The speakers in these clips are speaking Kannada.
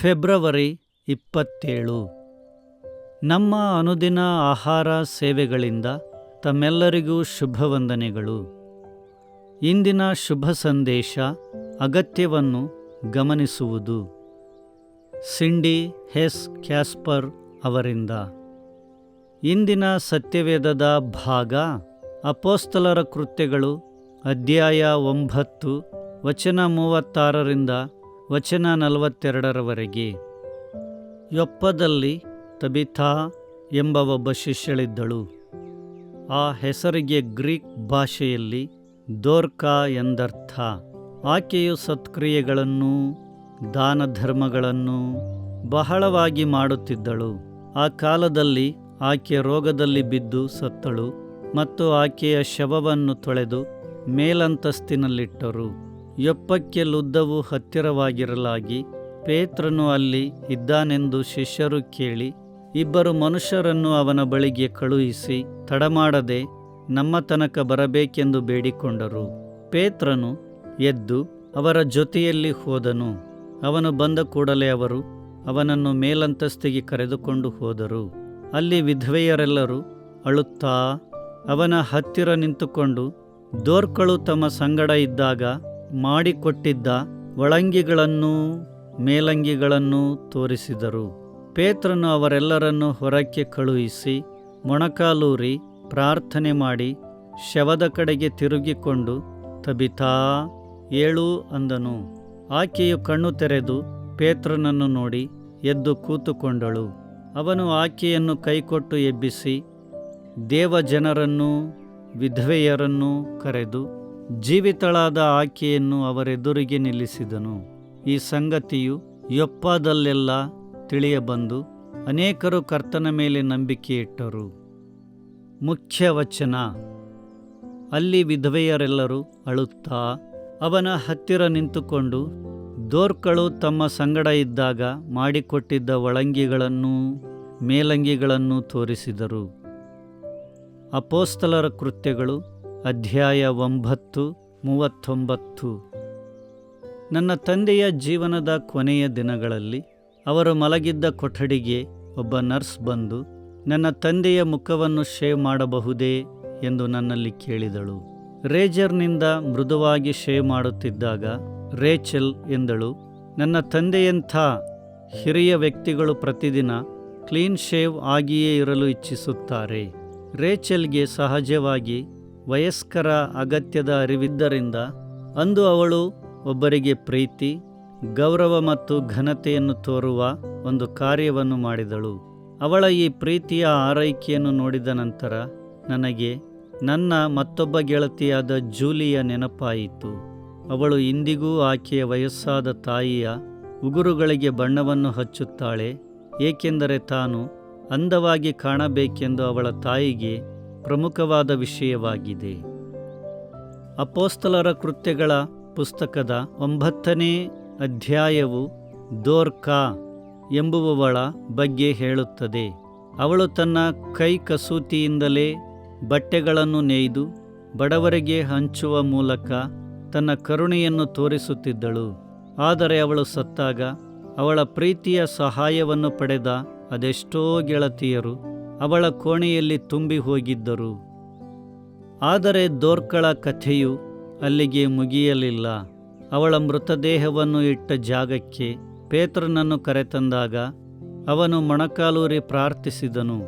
ಫೆಬ್ರವರಿ ಇಪ್ಪತ್ತೇಳು. ನಮ್ಮ ಅನುದಿನ ಆಹಾರ ಸೇವೆಗಳಿಂದ ತಮ್ಮೆಲ್ಲರಿಗೂ ಶುಭವಂದನೆಗಳು. ಇಂದಿನ ಶುಭ ಸಂದೇಶ ಅಗತ್ಯವನ್ನು ಗಮನಿಸುವುದು. ಸಿಂಡಿ ಹೆಸ್ ಕ್ಯಾಸ್ಪರ್ ಅವರಿಂದ. ಇಂದಿನ ಸತ್ಯವೇದದ ಭಾಗ ಅಪೋಸ್ತಲರ ಕೃತ್ಯಗಳು ಅಧ್ಯಾಯ ಒಂಬತ್ತು, ವಚನ ಮೂವತ್ತಾರರಿಂದ ವಚನ ನಲವತ್ತೆರಡರವರೆಗೆ, ಯೊಪ್ಪದಲ್ಲಿ ತಬಿಥಾ ಎಂಬ ಒಬ್ಬ ಶಿಷ್ಯಳಿದ್ದಳು. ಆ ಹೆಸರಿಗೆ ಗ್ರೀಕ್ ಭಾಷೆಯಲ್ಲಿ ದೋರ್ಕಾ ಎಂದರ್ಥ. ಆಕೆಯು ಸತ್ಕ್ರಿಯೆಗಳನ್ನು ದಾನ ಧರ್ಮಗಳನ್ನು ಬಹಳವಾಗಿ ಮಾಡುತ್ತಿದ್ದಳು. ಆ ಕಾಲದಲ್ಲಿ ಆಕೆ ರೋಗದಲ್ಲಿ ಬಿದ್ದು ಸತ್ತಳು ಮತ್ತು ಆಕೆಯ ಶವವನ್ನು ತೊಳೆದು ಮೇಲಂತಸ್ತಿನಲ್ಲಿಟ್ಟರು. ಯೊಪ್ಪಕ್ಕೆ ಲುದ್ದವು ಹತ್ತಿರವಾಗಿರಲಾಗಿ ಪೇತ್ರನು ಅಲ್ಲಿ ಇದ್ದಾನೆಂದು ಶಿಷ್ಯರು ಕೇಳಿ, ಇಬ್ಬರು ಮನುಷ್ಯರನ್ನು ಅವನ ಬಳಿಗೆ ಕಳುಹಿಸಿ ತಡಮಾಡದೆ ನಮ್ಮ ತನಕ ಬರಬೇಕೆಂದು ಬೇಡಿಕೊಂಡರು. ಪೇತ್ರನು ಎದ್ದು ಅವರ ಜೊತೆಯಲ್ಲಿ ಹೋದನು. ಅವನು ಬಂದ ಕೂಡಲೇ ಅವರು ಅವನನ್ನು ಮೇಲಂತಸ್ತಿಗೆ ಕರೆದುಕೊಂಡು ಹೋದರು. ಅಲ್ಲಿ ವಿಧವೆಯರೆಲ್ಲರೂ ಅಳುತ್ತಾ ಅವನ ಹತ್ತಿರ ನಿಂತುಕೊಂಡು ದೋರ್ಕಳು ತಮ್ಮ ಸಂಗಡ ಇದ್ದಾಗ ಮಾಡಿಕೊಟ್ಟಿದ್ದ ಒಳಂಗಿಗಳನ್ನೂ ಮೇಲಂಗಿಗಳನ್ನೂ ತೋರಿಸಿದರು. ಪೇತ್ರನು ಅವರೆಲ್ಲರನ್ನು ಹೊರಕ್ಕೆ ಕಳುಹಿಸಿ ಮೊಣಕಾಲೂರಿ ಪ್ರಾರ್ಥನೆ ಮಾಡಿ ಶವದ ಕಡೆಗೆ ತಿರುಗಿಕೊಂಡು ತಬಿತಾ ಏಳು ಅಂದನು. ಆಕೆಯು ಕಣ್ಣು ತೆರೆದು ಪೇತ್ರನನ್ನು ನೋಡಿ ಎದ್ದು ಕೂತುಕೊಂಡಳು. ಅವನು ಆಕೆಯನ್ನು ಕೈಕೊಟ್ಟು ಎಬ್ಬಿಸಿ ದೇವಜನರನ್ನು ವಿಧವೆಯರನ್ನು ಕರೆದು ಜೀವಿತಳಾದ ಆಕೆಯನ್ನು ಅವರೆದುರಿಗೆ ನಿಲ್ಲಿಸಿದನು. ಈ ಸಂಗತಿಯು ಯೊಪ್ಪದಲ್ಲೆಲ್ಲ ತಿಳಿಯಬಂದು ಅನೇಕರು ಕರ್ತನ ಮೇಲೆ ನಂಬಿಕೆ ಇಟ್ಟರು ಮುಖ್ಯ ವಚನ ಅಲ್ಲಿ ವಿಧವೆಯರೆಲ್ಲರೂ ಅಳುತ್ತಾ ಅವನ ಹತ್ತಿರ ನಿಂತುಕೊಂಡು ದೋರ್ಕಳು ತಮ್ಮ ಸಂಗಡ ಇದ್ದಾಗ ಮಾಡಿಕೊಟ್ಟಿದ್ದ ಒಳಂಗಿಗಳನ್ನೂ ಮೇಲಂಗಿಗಳನ್ನೂ ತೋರಿಸಿದರು. ಅಪೋಸ್ತಲರ ಕೃತ್ಯಗಳು ಅಧ್ಯಾಯ ಒಂಬತ್ತು, ಮೂವತ್ತೊಂಬತ್ತು. ನನ್ನ ತಂದೆಯ ಜೀವನದ ಕೊನೆಯ ದಿನಗಳಲ್ಲಿ ಅವರು ಮಲಗಿದ್ದ ಕೊಠಡಿಗೆ ಒಬ್ಬ ನರ್ಸ್ ಬಂದು ನನ್ನ ತಂದೆಯ ಮುಖವನ್ನು ಶೇವ್ ಮಾಡಬಹುದೇ ಎಂದು ನನ್ನಲ್ಲಿ ಕೇಳಿದಳು. ರೇಜರ್ನಿಂದ ಮೃದುವಾಗಿ ಶೇವ್ ಮಾಡುತ್ತಿದ್ದಾಗ ರೇಚೆಲ್ ಎಂದಳು, ನನ್ನ ತಂದೆಯಂಥ ಹಿರಿಯ ವ್ಯಕ್ತಿಗಳು ಪ್ರತಿದಿನ ಕ್ಲೀನ್ ಶೇವ್ ಆಗಿಯೇ ಇರಲು ಇಚ್ಛಿಸುತ್ತಾರೆ. ರೇಚೆಲ್ಗೆ ಸಹಜವಾಗಿ ವಯಸ್ಕರ ಅಗತ್ಯದ ಅರಿವಿದ್ದರಿಂದ ಅಂದು ಅವಳು ಒಬ್ಬರಿಗೆ ಪ್ರೀತಿ, ಗೌರವ ಮತ್ತು ಘನತೆಯನ್ನು ತೋರುವ ಒಂದು ಕಾರ್ಯವನ್ನು ಮಾಡಿದಳು. ಅವಳ ಈ ಪ್ರೀತಿಯ ಆರೈಕೆಯನ್ನು ನೋಡಿದ ನಂತರ ನನಗೆ ನನ್ನ ಮತ್ತೊಬ್ಬ ಗೆಳತಿಯಾದ ಜೂಲಿಯ ನೆನಪಾಯಿತು. ಅವಳು ಇಂದಿಗೂ ಆಕೆಯ ವಯಸ್ಸಾದ ತಾಯಿಯ ಉಗುರುಗಳಿಗೆ ಬಣ್ಣವನ್ನು ಹಚ್ಚುತ್ತಾಳೆ, ಏಕೆಂದರೆ ತಾನು ಅಂದವಾಗಿ ಕಾಣಬೇಕೆಂದು ಅವಳ ತಾಯಿಗೆ ಪ್ರಮುಖವಾದ ವಿಷಯವಾಗಿದೆ. ಅಪೋಸ್ತಲರ ಕೃತ್ಯಗಳ ಪುಸ್ತಕದ ಒಂಬತ್ತನೇ ಅಧ್ಯಾಯವು ದೋರ್ಕಾ ಎಂಬುವವಳ ಬಗ್ಗೆ ಹೇಳುತ್ತದೆ. ಅವಳು ತನ್ನ ಕೈ ಕಸೂತಿಯಿಂದಲೇ ಬಟ್ಟೆಗಳನ್ನು ನೇಯ್ದು ಬಡವರಿಗೆ ಹಂಚುವ ಮೂಲಕ ತನ್ನ ಕರುಣೆಯನ್ನು ತೋರಿಸುತ್ತಿದ್ದಳು. ಆದರೆ ಅವಳು ಸತ್ತಾಗ ಅವಳ ಪ್ರೀತಿಯ ಸಹಾಯವನ್ನು ಪಡೆದ ಅದೆಷ್ಟೋ ಗೆಳತಿಯರು ಅವಳ ಕೋಣೆಯಲ್ಲಿ ತುಂಬಿ ಹೋಗಿದ್ದರು. ಆದರೆ ದೋರ್ಕಳ ಕಥೆಯು ಅಲ್ಲಿಗೆ ಮುಗಿಯಲಿಲ್ಲ. ಅವಳ ಮೃತದೇಹವನ್ನು ಇಟ್ಟ ಜಾಗಕ್ಕೆ ಪೇತ್ರನನ್ನು ಕರೆತಂದಾಗ ಅವನು ಮೊಣಕಾಲೂರಿ ಪ್ರಾರ್ಥಿಸಿದನು.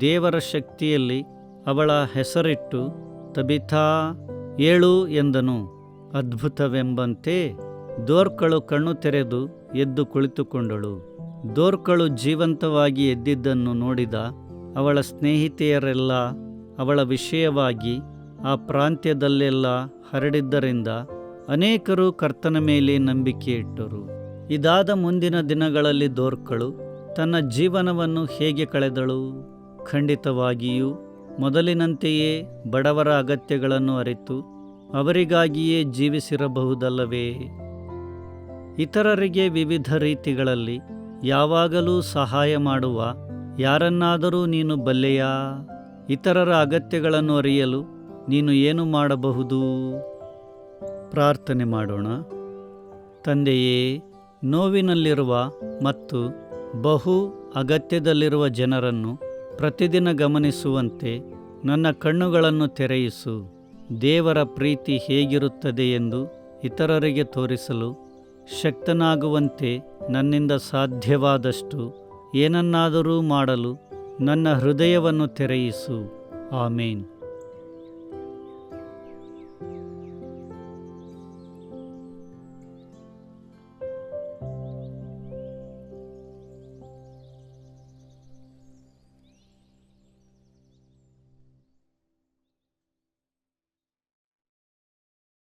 ದೇವರ ಶಕ್ತಿಯಲ್ಲಿ ಅವಳ ಹೆಸರಿಟ್ಟು ತಬಿಥಾ ಏಳು ಎಂದನು. ಅದ್ಭುತವೆಂಬಂತೆ ದೋರ್ಕಳು ಕಣ್ಣು ತೆರೆದು ಎದ್ದು ಕುಳಿತುಕೊಂಡಳು. ದೋರ್ಕಳು ಜೀವಂತವಾಗಿ ಎದ್ದಿದ್ದನ್ನು ನೋಡಿದ ಅವಳ ಸ್ನೇಹಿತೆಯರೆಲ್ಲ ಅವಳ ವಿಷಯವಾಗಿ ಆ ಪ್ರಾಂತ್ಯದಲ್ಲೆಲ್ಲ ಹರಡಿದ್ದರಿಂದ ಅನೇಕರು ಕರ್ತನ ಮೇಲೆ ನಂಬಿಕೆ ಇಟ್ಟರು. ಇದಾದ ಮುಂದಿನ ದಿನಗಳಲ್ಲಿ ದೋರ್ಕಳು ತನ್ನ ಜೀವನವನ್ನು ಹೇಗೆ ಕಳೆದಳು? ಖಂಡಿತವಾಗಿಯೂ ಮೊದಲಿನಂತೆಯೇ ಬಡವರ ಅಗತ್ಯಗಳನ್ನು ಅರಿತು ಅವರಿಗಾಗಿಯೇ ಜೀವಿಸಿರಬಹುದಲ್ಲವೇ? ಇತರರಿಗೆ ವಿವಿಧ ರೀತಿಗಳಲ್ಲಿ ಯಾವಾಗಲೂ ಸಹಾಯ ಮಾಡುವ ಯಾರನ್ನಾದರೂ ನೀನು ಬಲ್ಲೆಯಾ? ಇತರರ ಅಗತ್ಯಗಳನ್ನು ಅರಿಯಲು ನೀನು ಏನು ಮಾಡಬಹುದು? ಪ್ರಾರ್ಥನೆ ಮಾಡೋಣ. ತಂದೆಯೇ, ನೋವಿನಲ್ಲಿರುವ ಮತ್ತು ಬಹು ಅಗತ್ಯದಲ್ಲಿರುವ ಜನರನ್ನು ಪ್ರತಿದಿನ ಗಮನಿಸುವಂತೆ ನನ್ನ ಕಣ್ಣುಗಳನ್ನು ತೆರೆಯಿಸು. ದೇವರ ಪ್ರೀತಿ ಹೇಗಿರುತ್ತದೆ ಎಂದು ಇತರರಿಗೆ ತೋರಿಸಲು ಶಕ್ತನಾಗುವಂತೆ ನನ್ನಿಂದ ಸಾಧ್ಯವಾದಷ್ಟು ಏನನ್ನಾದರೂ ಮಾಡಲು ನನ್ನ ಹೃದಯವನ್ನು ತೆರೆಯಿಸು. ಆಮೇನ್.